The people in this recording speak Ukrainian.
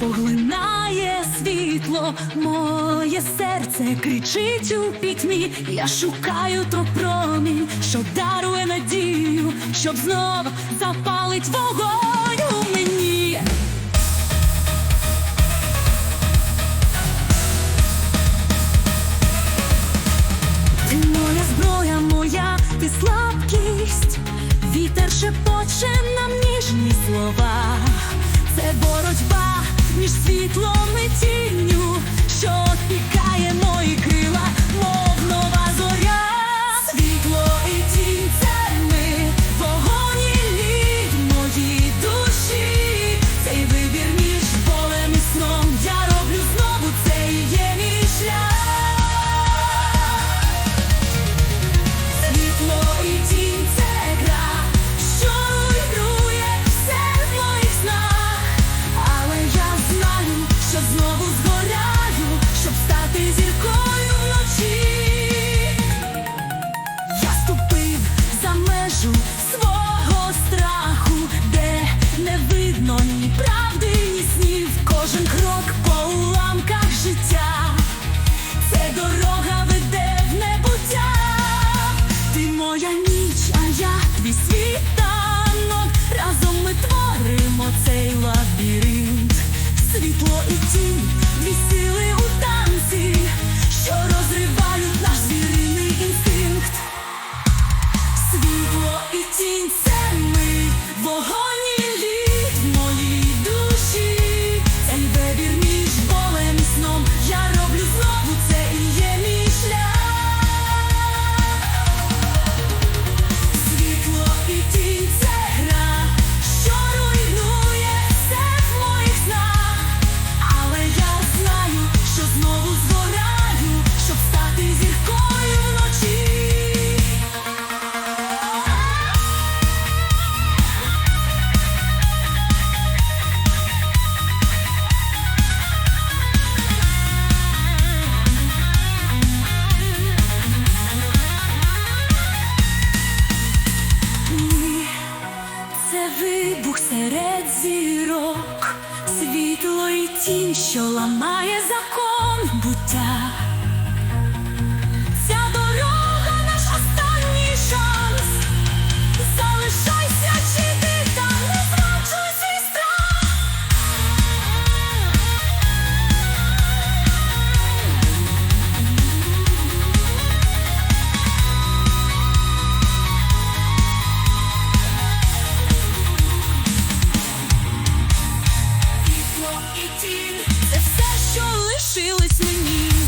Поглинає світло, моє серце кричить у пітьмі. Я шукаю то промінь, що дарує надію, щоб знов запалить вогонь. у мені моя зброя моя, ти слабкість, вітер шепоче нам ніжні слова. Це боротьба між світлом і тінь. лабіринт, світло і тінь, дві сили у та. тінь, що ламає закон буття. лишилась мені.